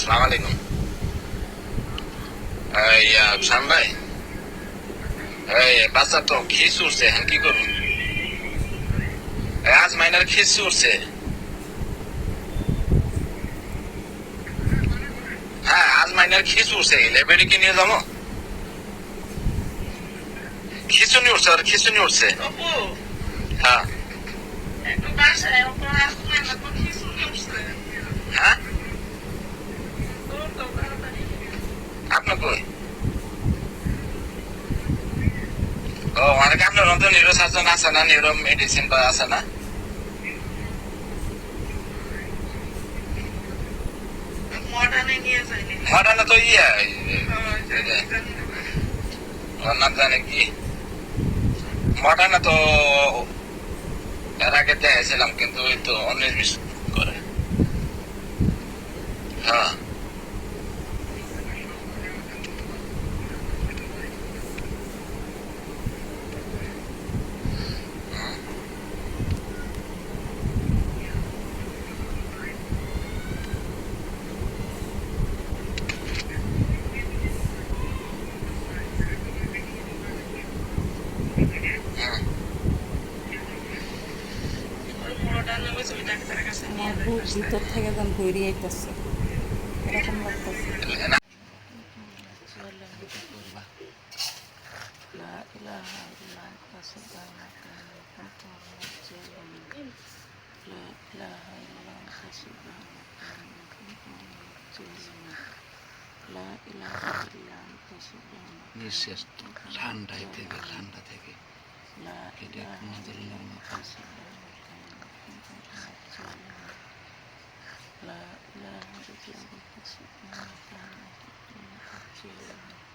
সালাম আলাইকুম। এই শাম ভাই। এই বাচ্চা তো খিস উঠছে হ্যাঁ কি করব? আজ মাইনার খিস উঠছে। হ্যাঁ আজ মাইনার খিস উঠছে লাইব্রেরি কি নিয়ে যাব? খিচুনি উঠছে আর খিচুনি উঠছে। হ্যাঁ। ও মানে কি আপনার অন্ত নিউরো সার্জন আছে না? নিউরো মেডিসিন বা আছে না? মডার্নে নিয়ে যায়নি। মডার্নে তো ইয়ে জানে কি? মডার্নে তো এর আগে দেখেছিলাম কিন্তু ওই তো অনির্মিষ করে। হ্যাঁ। মিনাজ জালিমিন লা ইলাহা ইল্লা আনতা সুবহানাকা নিঃশ্বাস ঠান্ডায় থেকে ঠান্ডা থেকে। লা এটা ইলাহা আমাদের Thank you.